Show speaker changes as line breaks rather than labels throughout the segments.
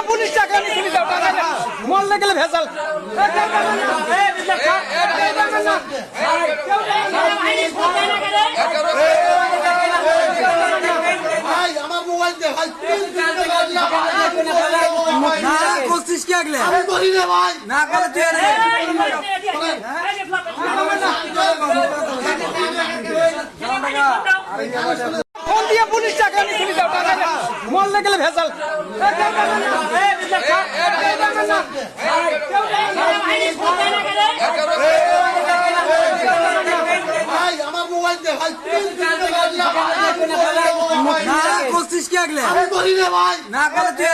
দিয়ে পুলিশ টাকা নিয়ে যাও টাকা দাও। মরলে গেলে ভেজাল
আমার মোবাইল দে ভাই প্লিজ দিতে পারি না ভাই
না করছিস কি আগলে
আমি করি না ভাই
না করে তুই আর
ফোন দিয়ে পুলিশ টাকা নিয়ে চলে যাও টাকা দাও। মরলে গেলে ভেজাল
ভাই আমার মোবাইল দে ভাই প্লিজ না
করছিস কি আগলে
আমি করি না ভাই
না করে তুই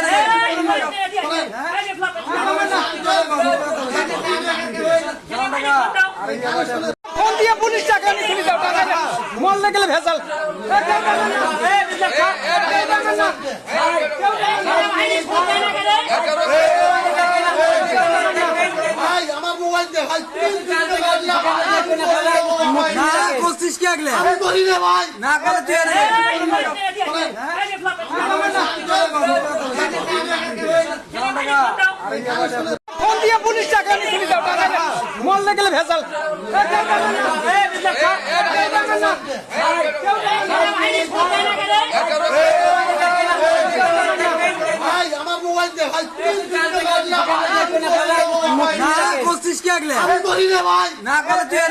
ফোন দিয়ে পুলিশ টাকা নিয়ে চলে যাও টাকা মরলে গেলে ভেজাল
ভাই আমার মোবাইল দে ভাই প্লিজ দিতে পারি না
না করছিস কি আগলে
আমি করি না ভাই
না করে তুই আর
ফোন দিয়ে পুলিশ টাকা নিয়ে চলে যাও টাকা মরলে গেলে ভেজাল
আমার মোবাইল দে ভাই না
না করছিস
আমি করি না ভাই
না করে তুই আর